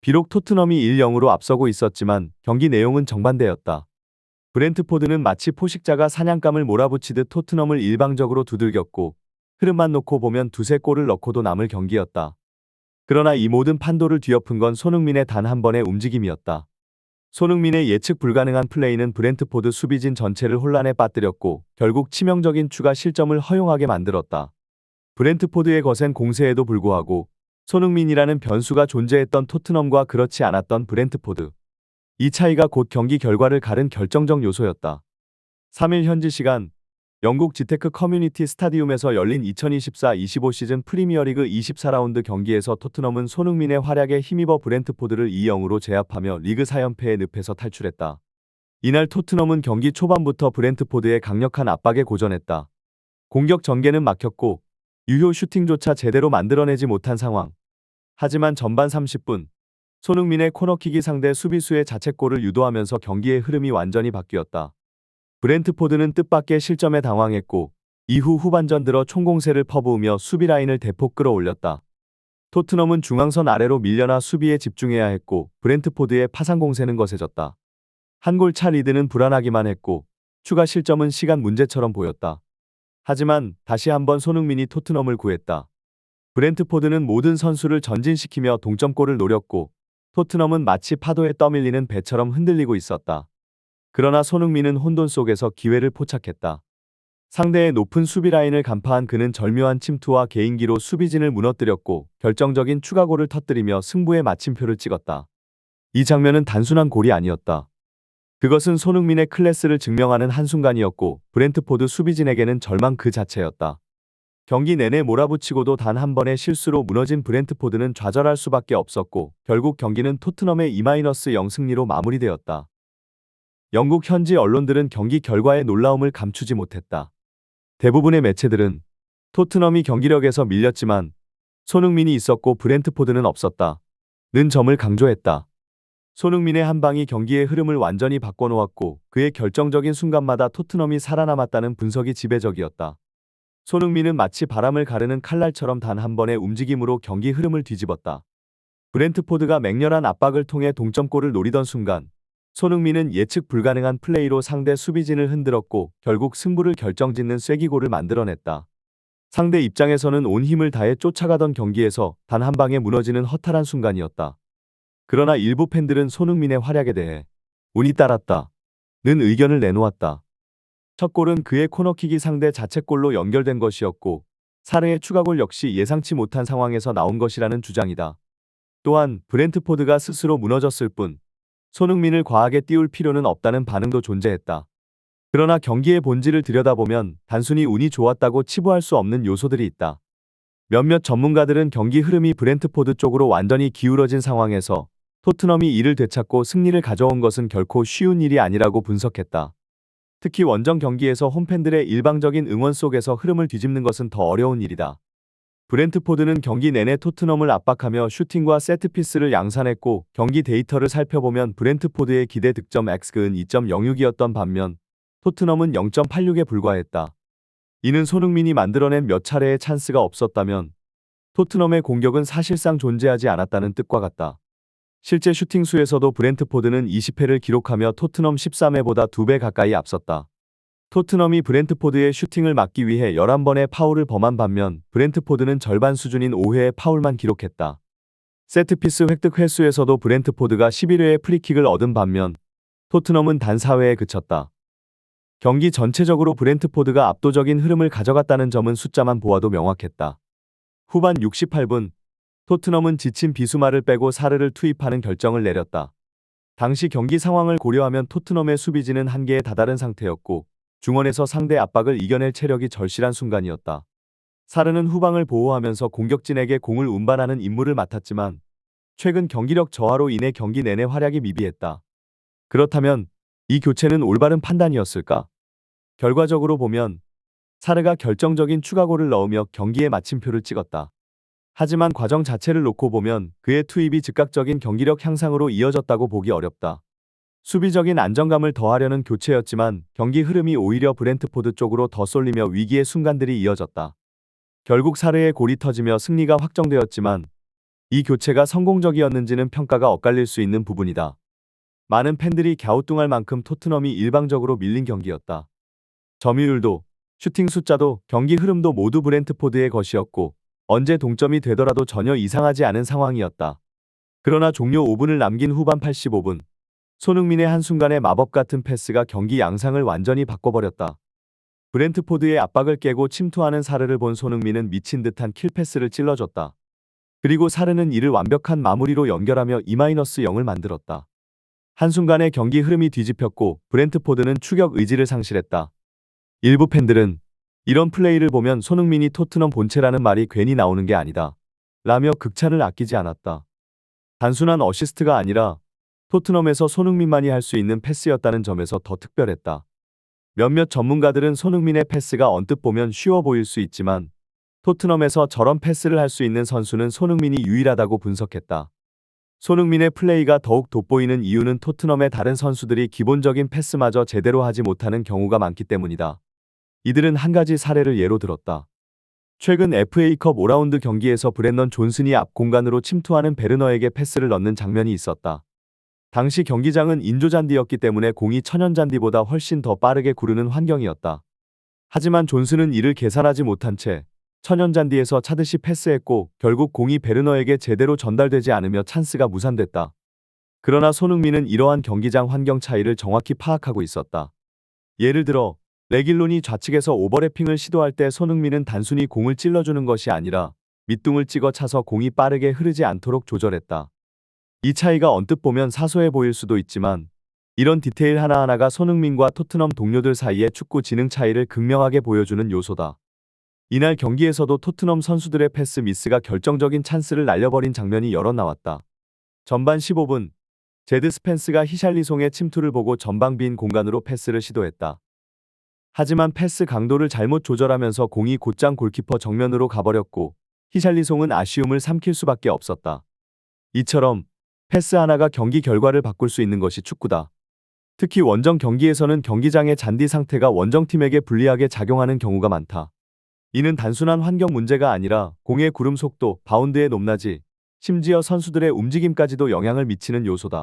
비록 토트넘이 1-0으로 앞서고 있었지만 경기 내용은 정반대였다. 브렌트포드는 마치 포식자가 사냥감을 몰아붙이듯 토트넘을 일방적으로 두들겼고 흐름만 놓고 보면 두세 골을 넣고도 남을 경기였다. 그러나 이 모든 판도를 뒤엎은 건 손흥민의 단 한 번의 움직임이었다. 손흥민의 예측 불가능한 플레이는 브렌트포드 수비진 전체를 혼란에 빠뜨렸고 결국 치명적인 추가 실점을 허용하게 만들었다. 브렌트포드의 거센 공세에도 불구하고 손흥민이라는 변수가 존재했던 토트넘과 그렇지 않았던 브렌트포드. 이 차이가 곧 경기 결과를 가른 결정적 요소였다. 3일 현지 시간 영국 지테크 커뮤니티 스타디움에서 열린 2024-25 시즌 프리미어리그 24라운드 경기에서 토트넘은 손흥민의 활약에 힘입어 브렌트포드를 2-0으로 제압하며 리그 4연패의 늪에서 탈출했다. 이날 토트넘은 경기 초반부터 브렌트포드의 강력한 압박에 고전했다. 공격 전개는 막혔고 유효 슈팅조차 제대로 만들어내지 못한 상황. 하지만 전반 30분 손흥민의 코너킥이 상대 수비수의 자책골을 유도하면서 경기의 흐름이 완전히 바뀌었다. 브렌트포드는 뜻밖의 실점에 당황했고 이후 후반전 들어 총공세를 퍼부으며 수비 라인을 대폭 끌어올렸다. 토트넘은 중앙선 아래로 밀려나 수비에 집중해야 했고 브렌트포드의 파상 공세는 거세졌다. 한 골 차 리드는 불안하기만 했고 추가 실점은 시간 문제처럼 보였다. 하지만 다시 한번 손흥민이 토트넘을 구했다. 브렌트포드는 모든 선수를 전진시키며 동점골을 노렸고 토트넘은 마치 파도에 떠밀리는 배처럼 흔들리고 있었다. 그러나 손흥민은 혼돈 속에서 기회를 포착했다. 상대의 높은 수비 라인을 간파한 그는 절묘한 침투와 개인기로 수비진을 무너뜨렸고 결정적인 추가골을 터뜨리며 승부의 마침표를 찍었다. 이 장면은 단순한 골이 아니었다. 그것은 손흥민의 클래스를 증명하는 한순간이었고 브렌트포드 수비진에게는 절망 그 자체였다. 경기 내내 몰아붙이고도 단 한 번의 실수로 무너진 브렌트포드는 좌절할 수밖에 없었고 결국 경기는 토트넘의 2-0 승리로 마무리되었다. 영국 현지 언론들은 경기 결과의 놀라움을 감추지 못했다. 대부분의 매체들은 토트넘이 경기력에서 밀렸지만 손흥민이 있었고 브렌트포드는 없었다. 는 점을 강조했다. 손흥민의 한 방이 경기의 흐름을 완전히 바꿔놓았고 그의 결정적인 순간마다 토트넘이 살아남았다는 분석이 지배적이었다. 손흥민은 마치 바람을 가르는 칼날처럼 단 한 번의 움직임으로 경기 흐름을 뒤집었다. 브렌트포드가 맹렬한 압박을 통해 동점골을 노리던 순간 손흥민은 예측 불가능한 플레이로 상대 수비진을 흔들었고 결국 승부를 결정짓는 쐐기골을 만들어냈다. 상대 입장에서는 온 힘을 다해 쫓아가던 경기에서 단 한 방에 무너지는 허탈한 순간이었다. 그러나 일부 팬들은 손흥민의 활약에 대해 운이 따랐다. 는 의견을 내놓았다. 첫 골은 그의 코너킥이 상대 자책골로 연결된 것이었고 사르의 추가골 역시 예상치 못한 상황에서 나온 것이라는 주장이다. 또한 브렌트포드가 스스로 무너졌을 뿐 손흥민을 과하게 띄울 필요는 없다는 반응도 존재했다. 그러나 경기의 본질을 들여다보면 단순히 운이 좋았다고 치부할 수 없는 요소들이 있다. 몇몇 전문가들은 경기 흐름이 브렌트포드 쪽으로 완전히 기울어진 상황에서 토트넘이 이를 되찾고 승리를 가져온 것은 결코 쉬운 일이 아니라고 분석했다. 특히 원정 경기에서 홈팬들의 일방적인 응원 속에서 흐름을 뒤집는 것은 더 어려운 일이다. 브렌트포드는 경기 내내 토트넘을 압박하며 슈팅과 세트피스를 양산했고 경기 데이터를 살펴보면 브렌트포드의 기대 득점 X근 2.06이었던 반면 토트넘은 0.86에 불과했다. 이는 손흥민이 만들어낸 몇 차례의 찬스가 없었다면 토트넘의 공격은 사실상 존재하지 않았다는 뜻과 같다. 실제 슈팅 수에서도 브렌트포드는 20회를 기록하며 토트넘 13회보다 2배 가까이 앞섰다. 토트넘이 브렌트포드의 슈팅을 막기 위해 11번의 파울을 범한 반면 브렌트포드는 절반 수준인 5회의 파울만 기록했다. 세트피스 획득 횟수에서도 브렌트포드가 11회의 프리킥을 얻은 반면 토트넘은 단 4회에 그쳤다. 경기 전체적으로 브렌트포드가 압도적인 흐름을 가져갔다는 점은 숫자만 보아도 명확했다. 후반 68분 토트넘은 지친 비수마를 빼고 사르를 투입하는 결정을 내렸다. 당시 경기 상황을 고려하면 토트넘의 수비진은 한계에 다다른 상태였고 중원에서 상대 압박을 이겨낼 체력이 절실한 순간이었다. 사르는 후방을 보호하면서 공격진에게 공을 운반하는 임무를 맡았지만 최근 경기력 저하로 인해 경기 내내 활약이 미비했다. 그렇다면 이 교체는 올바른 판단이었을까? 결과적으로 보면 사르가 결정적인 추가골을 넣으며 경기의 마침표를 찍었다. 하지만 과정 자체를 놓고 보면 그의 투입이 즉각적인 경기력 향상으로 이어졌다고 보기 어렵다. 수비적인 안정감을 더하려는 교체였지만 경기 흐름이 오히려 브렌트포드 쪽으로 더 쏠리며 위기의 순간들이 이어졌다. 결국 사르의 골이 터지며 승리가 확정되었지만 이 교체가 성공적이었는지는 평가가 엇갈릴 수 있는 부분이다. 많은 팬들이 갸우뚱할 만큼 토트넘이 일방적으로 밀린 경기였다. 점유율도, 슈팅 숫자도, 경기 흐름도 모두 브렌트포드의 것이었고 언제 동점이 되더라도 전혀 이상하지 않은 상황이었다. 그러나 종료 5분을 남긴 후반 85분, 손흥민의 한순간의 마법 같은 패스가 경기 양상을 완전히 바꿔버렸다. 브렌트포드의 압박을 깨고 침투하는 사르를 본 손흥민은 미친 듯한 킬패스를 찔러줬다. 그리고 사르는 이를 완벽한 마무리로 연결하며 2-0을 만들었다. 한순간에 경기 흐름이 뒤집혔고 브렌트포드는 추격 의지를 상실했다. 일부 팬들은 이런 플레이를 보면 손흥민이 토트넘 본체라는 말이 괜히 나오는 게 아니다. 라며 극찬을 아끼지 않았다. 단순한 어시스트가 아니라 토트넘에서 손흥민만이 할 수 있는 패스였다는 점에서 더 특별했다. 몇몇 전문가들은 손흥민의 패스가 언뜻 보면 쉬워 보일 수 있지만 토트넘에서 저런 패스를 할 수 있는 선수는 손흥민이 유일하다고 분석했다. 손흥민의 플레이가 더욱 돋보이는 이유는 토트넘의 다른 선수들이 기본적인 패스마저 제대로 하지 못하는 경우가 많기 때문이다. 이들은 한 가지 사례를 예로 들었다. 최근 FA컵 5라운드 경기에서 브랜넌 존슨이 앞 공간으로 침투하는 베르너에게 패스를 넣는 장면이 있었다. 당시 경기장은 인조잔디였기 때문에 공이 천연잔디보다 훨씬 더 빠르게 구르는 환경이었다. 하지만 존슨은 이를 계산하지 못한 채 천연잔디에서 차듯이 패스했고 결국 공이 베르너에게 제대로 전달되지 않으며 찬스가 무산됐다. 그러나 손흥민은 이러한 경기장 환경 차이를 정확히 파악하고 있었다. 예를 들어 레길론이 좌측에서 오버래핑을 시도할 때 손흥민은 단순히 공을 찔러주는 것이 아니라 밑둥을 찍어 차서 공이 빠르게 흐르지 않도록 조절했다. 이 차이가 언뜻 보면 사소해 보일 수도 있지만 이런 디테일 하나하나가 손흥민과 토트넘 동료들 사이의 축구 지능 차이를 극명하게 보여주는 요소다. 이날 경기에서도 토트넘 선수들의 패스 미스가 결정적인 찬스를 날려버린 장면이 여러 나왔다. 전반 15분, 제드 스펜스가 히샬리송의 침투를 보고 전방 빈 공간으로 패스를 시도했다. 하지만 패스 강도를 잘못 조절하면서 공이 곧장 골키퍼 정면으로 가버렸고 히샬리송은 아쉬움을 삼킬 수밖에 없었다. 이처럼 패스 하나가 경기 결과를 바꿀 수 있는 것이 축구다. 특히 원정 경기에서는 경기장의 잔디 상태가 원정팀에게 불리하게 작용하는 경우가 많다. 이는 단순한 환경 문제가 아니라 공의 구름 속도, 바운드의 높낮이, 심지어 선수들의 움직임까지도 영향을 미치는 요소다.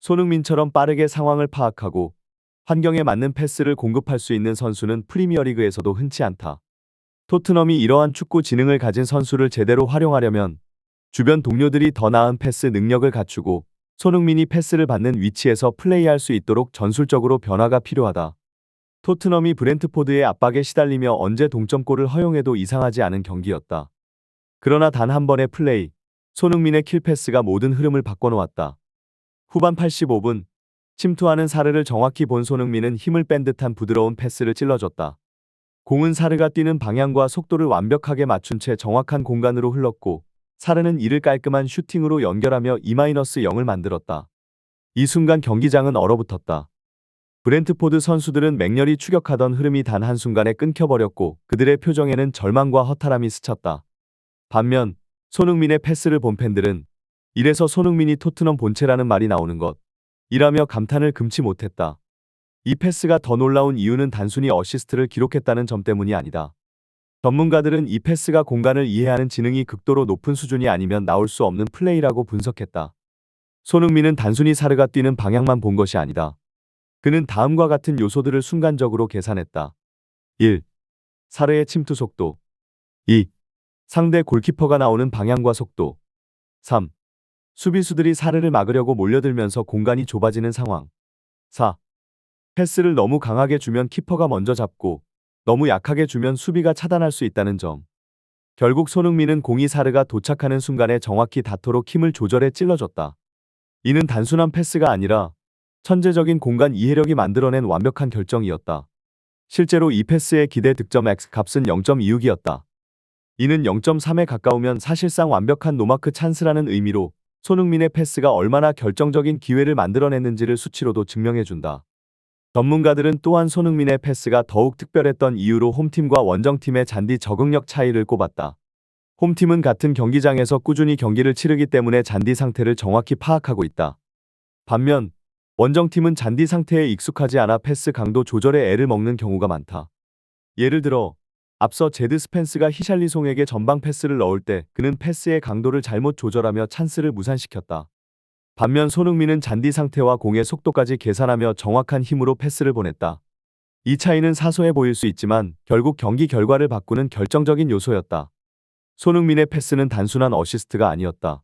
손흥민처럼 빠르게 상황을 파악하고 환경에 맞는 패스를 공급할 수 있는 선수는 프리미어리그에서도 흔치 않다. 토트넘이 이러한 축구 지능을 가진 선수를 제대로 활용하려면 주변 동료들이 더 나은 패스 능력을 갖추고 손흥민이 패스를 받는 위치에서 플레이할 수 있도록 전술적으로 변화가 필요하다. 토트넘이 브렌트포드의 압박에 시달리며 언제 동점골을 허용해도 이상하지 않은 경기였다. 그러나 단 한 번의 플레이, 손흥민의 킬패스가 모든 흐름을 바꿔놓았다. 후반 85분, 침투하는 사르를 정확히 본 손흥민은 힘을 뺀 듯한 부드러운 패스를 찔러줬다. 공은 사르가 뛰는 방향과 속도를 완벽하게 맞춘 채 정확한 공간으로 흘렀고 사르는 이를 깔끔한 슈팅으로 연결하며 2-0을 만들었다. 이 순간 경기장은 얼어붙었다. 브렌트포드 선수들은 맹렬히 추격하던 흐름이 단 한순간에 끊겨버렸고 그들의 표정에는 절망과 허탈함이 스쳤다. 반면 손흥민의 패스를 본 팬들은 이래서 손흥민이 토트넘 본체라는 말이 나오는 것 이라며 감탄을 금치 못했다. 이 패스가 더 놀라운 이유는 단순히 어시스트를 기록했다는 점 때문이 아니다. 전문가들은 이 패스가 공간을 이해하는 지능이 극도로 높은 수준이 아니면 나올 수 없는 플레이라고 분석했다. 손흥민은 단순히 사르가 뛰는 방향만 본 것이 아니다. 그는 다음과 같은 요소들을 순간적으로 계산했다. 1. 사르의 침투 속도 2. 상대 골키퍼가 나오는 방향과 속도 3. 수비수들이 사르를 막으려고 몰려들면서 공간이 좁아지는 상황. 4. 패스를 너무 강하게 주면 키퍼가 먼저 잡고 너무 약하게 주면 수비가 차단할 수 있다는 점. 결국 손흥민은 공이 사르가 도착하는 순간에 정확히 닿도록 힘을 조절해 찔러줬다. 이는 단순한 패스가 아니라 천재적인 공간 이해력이 만들어낸 완벽한 결정이었다. 실제로 이 패스의 기대 득점 X 값은 0.26이었다. 이는 0.3에 가까우면 사실상 완벽한 노마크 찬스라는 의미로 손흥민의 패스가 얼마나 결정적인 기회를 만들어냈는지를 수치로도 증명해준다. 전문가들은 또한 손흥민의 패스가 더욱 특별했던 이유로 홈팀과 원정팀의 잔디 적응력 차이를 꼽았다. 홈팀은 같은 경기장에서 꾸준히 경기를 치르기 때문에 잔디 상태를 정확히 파악하고 있다. 반면 원정팀은 잔디 상태에 익숙하지 않아 패스 강도 조절에 애를 먹는 경우가 많다. 예를 들어 앞서 제드 스펜스가 히샬리송에게 전방 패스를 넣을 때 그는 패스의 강도를 잘못 조절하며 찬스를 무산시켰다. 반면 손흥민은 잔디 상태와 공의 속도까지 계산하며 정확한 힘으로 패스를 보냈다. 이 차이는 사소해 보일 수 있지만 결국 경기 결과를 바꾸는 결정적인 요소였다. 손흥민의 패스는 단순한 어시스트가 아니었다.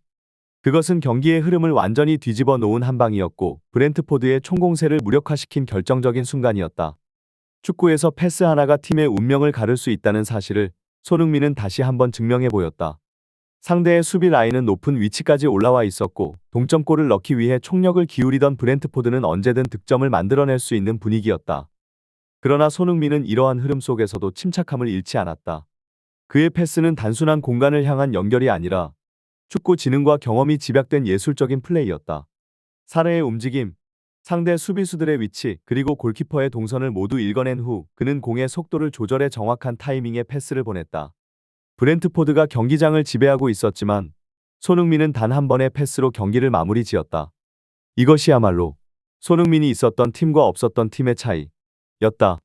그것은 경기의 흐름을 완전히 뒤집어 놓은 한 방이었고 브렌트포드의 총공세를 무력화시킨 결정적인 순간이었다. 축구에서 패스 하나가 팀의 운명을 가를 수 있다는 사실을 손흥민은 다시 한번 증명해 보였다. 상대의 수비 라인은 높은 위치까지 올라와 있었고 동점골을 넣기 위해 총력을 기울이던 브렌트포드는 언제든 득점을 만들어낼 수 있는 분위기였다. 그러나 손흥민은 이러한 흐름 속에서도 침착함을 잃지 않았다. 그의 패스는 단순한 공간을 향한 연결이 아니라 축구 지능과 경험이 집약된 예술적인 플레이였다. 사례의 움직임, 상대 수비수들의 위치, 그리고 골키퍼의 동선을 모두 읽어낸 후 그는 공의 속도를 조절해 정확한 타이밍에 패스를 보냈다. 브렌트포드가 경기장을 지배하고 있었지만 손흥민은 단 한 번의 패스로 경기를 마무리 지었다. 이것이야말로 손흥민이 있었던 팀과 없었던 팀의 차이였다.